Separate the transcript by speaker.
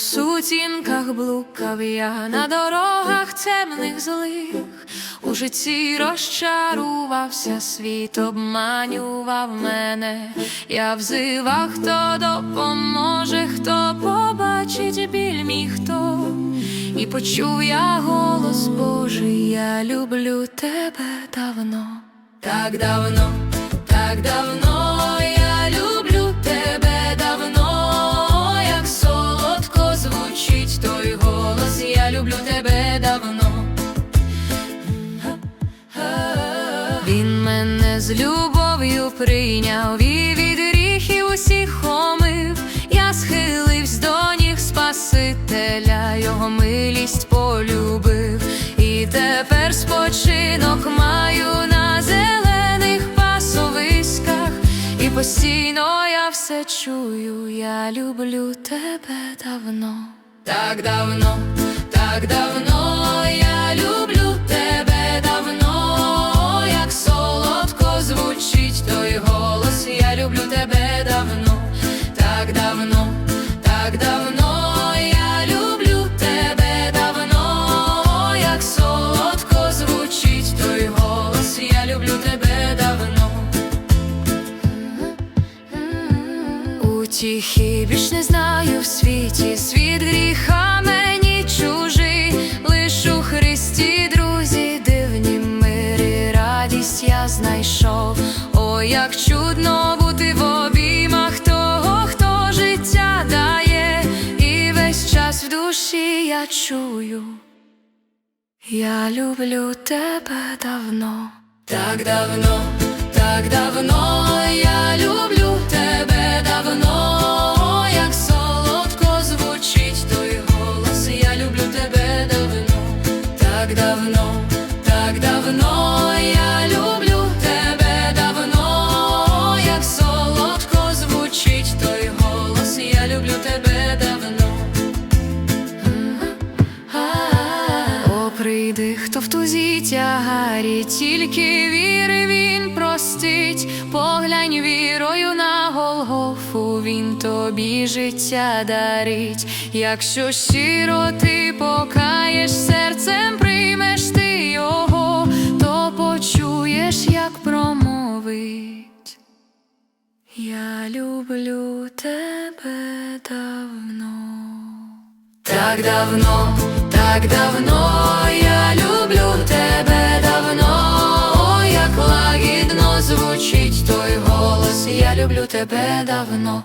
Speaker 1: сутінках блукав я на дорогах темних злих, у житті розчарувався світ, обманював мене. Я взивав, хто допоможе, хто побачить біль мій хто. І почув я голос Божий, я люблю тебе давно, так давно, так давно, Він мене з любов'ю прийняв і від гріхів усіх омив. Я схиливсь до ніг Спасителя, його милість полюбив, і тепер спочинок маю на зелених пасовиськах, і постійно я все чую, я люблю тебе давно, так давно, так давно, я люблю тебе так давно, так давно, я люблю тебе давно, як солодко звучить той голос, я люблю тебе давно. Утіхи більш не знаю в світі, світ гріха мені чужий, лиш у Христі, друзі, дивні мири, радість я знайшов. О, як чудно я чую. Я люблю тебе давно, так давно, так давно, я люблю тебе давно, як солодко звучить той голос, я люблю тебе давно, так давно, так давно, я О, прийди, хто в тузі тягарі, тільки віри він простить, поглянь вірою на Голгофу, він тобі життя дарить. Якщо щиро ти покаєш серцем, приймеш ти його, то почуєш, як промовить. Я люблю тебе давно. Так давно, так давно, я люблю тебе давно.